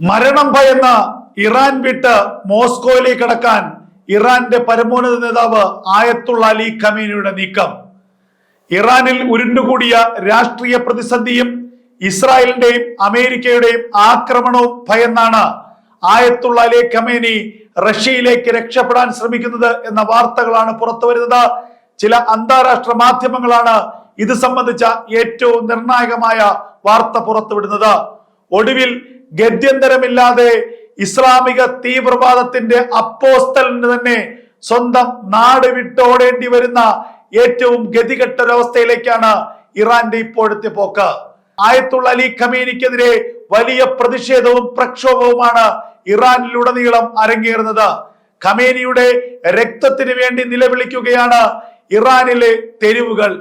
മരണം ഭയന്ന് ഇറാൻ വിട്ട് മോസ്കോയിലേക്ക് കടക്കാൻ ഇറാന്റെ പരമോന്നത നേതാവ് ആയത്തുള്ള അലി ഖമീനിയുടെ നീക്കം. ഇറാനിൽ ഉരുണ്ടുകൂടിയ രാഷ്ട്രീയ പ്രതിസന്ധിയും ഇസ്രായേലിന്റെയും അമേരിക്കയുടെയും ആക്രമണവും ഭയന്നാണ് ആയത്തുള്ള അലി ഖമീനി റഷ്യയിലേക്ക് രക്ഷപ്പെടാൻ ശ്രമിക്കുന്നത് എന്ന വാർത്തകളാണ് പുറത്തു വരുന്നത്. ചില അന്താരാഷ്ട്ര മാധ്യമങ്ങളാണ് ഇത് സംബന്ധിച്ച ഏറ്റവും നിർണായകമായ വാർത്ത പുറത്തുവിടുന്നത്. ഒടുവിൽ ഗത്യന്തരമില്ലാതെ ഇസ്ലാമിക തീവ്രവാദത്തിന്റെ അപ്പോസ്തലിന് തന്നെ സ്വന്തം നാട് വിട്ടോടേണ്ടി വരുന്ന ഏറ്റവും ഗതികെട്ട ഒരവസ്ഥയിലേക്കാണ് ഇറാന്റെ ഇപ്പോഴത്തെ പോക്ക്. ആയത്തുള്ള അലി ഖമീനിക്കെതിരെ വലിയ പ്രതിഷേധവും പ്രക്ഷോഭവുമാണ് ഇറാനിലുടനീളം അരങ്ങേറുന്നത്. ഖമേനിയുടെ രക്തത്തിന് വേണ്ടി നിലവിളിക്കുകയാണ് ഇറാനിലെ തെരുവുകൾ.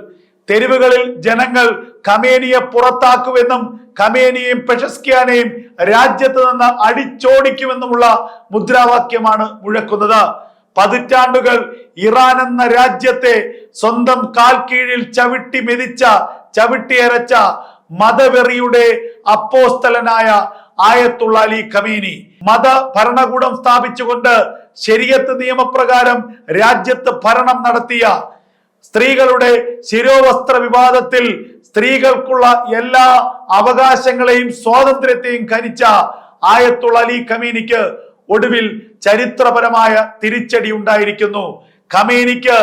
തെരുവുകളിൽ ജനങ്ങൾ കമേനിയെ പുറത്താക്കുമെന്നും കമേനിയും പെഷസ്കിയാനെയും രാജ്യത്ത് നിന്ന് അടിച്ചോടിക്കുമെന്നുമുള്ള മുദ്രാവാക്യമാണ് മുഴക്കുന്നത്. പതിറ്റാണ്ടുകൾ ഇറാൻ എന്ന രാജ്യത്തെ സ്വന്തം കാൽ കീഴിൽ ചവിട്ടി മെതിച്ച ചവിട്ടിയരച്ച മതവെറിയുടെ അപ്പോസ്തലനായ ആയത്തുള്ള അലി ഖമീനി. മത ഭരണകൂടം സ്ഥാപിച്ചുകൊണ്ട് ശരിയത്ത് നിയമപ്രകാരം രാജ്യത്ത് ഭരണം നടത്തിയ സ്ത്രീകളുടെ ശിരോവസ്ത്ര വിവാദത്തിൽ സ്ത്രീകൾക്കുള്ള എല്ലാ അവകാശങ്ങളെയും സ്വാതന്ത്ര്യത്തെയും കനിച്ച ആയത്തുള്ള അലി കമീനിക്ക് ഒടുവിൽ ചരിത്രപരമായ തിരിച്ചടി ഉണ്ടായിരിക്കുന്നു. ഖമേനിക്ക്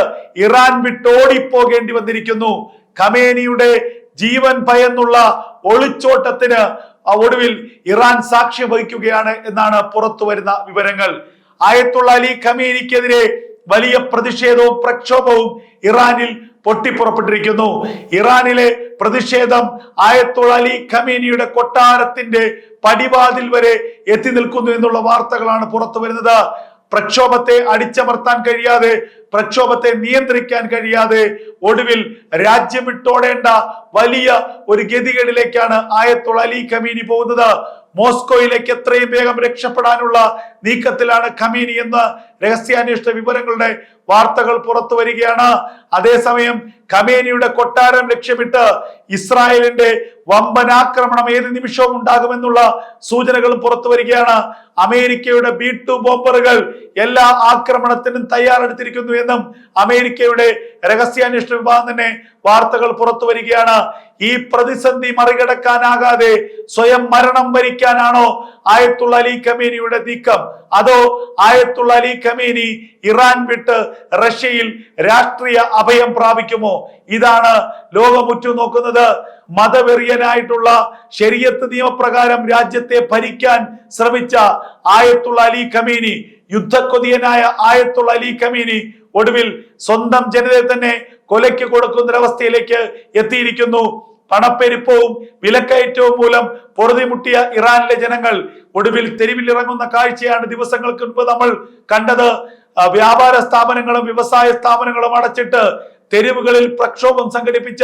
ഇറാൻ വിട്ടോടിപ്പോകേണ്ടി വന്നിരിക്കുന്നു. ഖമേനിയുടെ ജീവൻ ഭയന്നുള്ള ഒളിച്ചോട്ടത്തിന് ഒടുവിൽ ഇറാൻ സാക്ഷ്യം വഹിക്കുകയാണ് എന്നാണ് പുറത്തു വരുന്ന വിവരങ്ങൾ. ആയത്തുള്ള അലി ഖമേനിക്കെതിരെ വലിയ പ്രതിഷേധവും പ്രക്ഷോഭവും ഇറാനിൽ പൊട്ടിപ്പുറപ്പെട്ടിരിക്കുന്നു. ഇറാനിലെ പ്രതിഷേധം ആയത്തുള്ള അലി ഖമീനിയുടെ കൊട്ടാരത്തിന്റെ പടിവാതിൽ വരെ എത്തി നിൽക്കുന്നു എന്നുള്ള വാർത്തകളാണ് പുറത്തു വരുന്നത് പ്രക്ഷോഭത്തെ അടിച്ചമർത്താൻ കഴിയാതെ പ്രക്ഷോഭത്തെ നിയന്ത്രിക്കാൻ കഴിയാതെ ഒടുവിൽ രാജ്യം വിട്ടോടേണ്ട വലിയ ഒരു ഗതികളിലേക്കാണ് ആയത്തുള്ള അലി കമീനി പോകുന്നത്. മോസ്കോയിലേക്ക് എത്രയും വേഗം രക്ഷപ്പെടാനുള്ള നീക്കത്തിലാണ് ഖമീനി എന്ന് രഹസ്യാന്വേഷണ വിവരങ്ങളുടെ വാർത്തകൾ പുറത്തു വരികയാണ്. അതേസമയം ഖമേനിയുടെ കൊട്ടാരം ലക്ഷ്യമിട്ട് ഇസ്രായേലിന്റെ വമ്പനാക്രമണം ഏത് നിമിഷവും ഉണ്ടാകുമെന്നുള്ള സൂചനകളും പുറത്തു വരികയാണ്. അമേരിക്കയുടെ ബി ടു ബോംബറുകൾ എല്ലാ ആക്രമണത്തിനും തയ്യാറെടുത്തിരിക്കുന്നു എന്നും അമേരിക്കയുടെ രഹസ്യാന്വേഷണ വിഭാഗം തന്നെ വാർത്തകൾ പുറത്തു വരികയാണ്. ഈ പ്രതിസന്ധി മറികടക്കാനാകാതെ സ്വയം മരണം വരിക്കാനാണോ ആയത്തുള്ള അലി ഖമീനിയുടെ നീക്കം? അതോ ആയത്തുള്ള അലി ഖമീനി ഇറാൻ വിട്ട് റഷ്യയിൽ രാഷ്ട്രീയ അഭയം പ്രാപിക്കുമോ? ഇതാണ് ലോകമുറ്റു നോക്കുന്നത്. മതവെറിയനായിട്ടുള്ള ശരീരത്ത് നിയമപ്രകാരം രാജ്യത്തെ ഭരിക്കാൻ ശ്രമിച്ച ആയത്തുള്ള അലി ഖമീനി യുദ്ധക്കൊതിയനായ ആയത്തുള്ള അലി ഖമീനി ഒടുവിൽ സ്വന്തം ജനതയെ തന്നെ കൊലയ്ക്ക് കൊടുക്കുന്ന ഒരവസ്ഥയിലേക്ക് എത്തിയിരിക്കുന്നു. പണപ്പെരുപ്പവും വിലക്കയറ്റവും മൂലം പൊറുതിമുട്ടിയ ഇറാനിലെ ജനങ്ങൾ ഒടുവിൽ തെരുവിലിറങ്ങുന്ന കാഴ്ചയാണ് ദിവസങ്ങൾക്ക് മുൻപ് നമ്മൾ കണ്ടത്. വ്യാപാര സ്ഥാപനങ്ങളും വ്യവസായ സ്ഥാപനങ്ങളും അടച്ചിട്ട് തെരുവുകളിൽ പ്രക്ഷോഭം സംഘടിപ്പിച്ച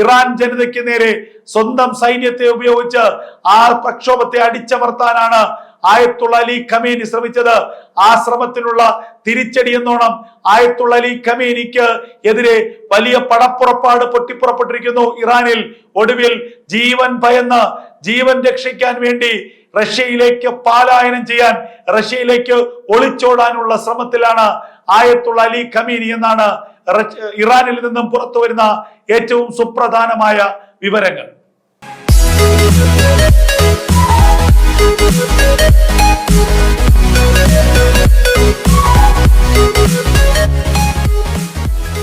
ഇറാൻ ജനതയ്ക്ക് നേരെ സ്വന്തം സൈന്യത്തെ ഉപയോഗിച്ച് ആ പ്രക്ഷോഭത്തെ അടിച്ചമർത്താനാണ് ആയത്തുള്ള അലി ഖമീനി ശ്രമിച്ചത്. ആ ശ്രമത്തിനുള്ള തിരിച്ചടി എന്നോണം ആയത്തുള്ള അലി ഖമീനിക്ക് എതിരെ വലിയ പടപ്പുറപ്പാട് പൊട്ടിപ്പുറപ്പെട്ടിരിക്കുന്നു. ഇറാനിൽ ഒടുവിൽ ജീവൻ ഭയന്ന് ജീവൻ രക്ഷിക്കാൻ വേണ്ടി റഷ്യയിലേക്ക് പാലായനം ചെയ്യാൻ റഷ്യയിലേക്ക് ഒളിച്ചോടാനുള്ള ശ്രമത്തിലാണ് ആയത്തുള്ള അലി ഖമീനി എന്നാണ് ഇറാനിൽ നിന്നും പുറത്തു വരുന്ന ഏറ്റവും സുപ്രധാനമായ വിവരങ്ങൾ.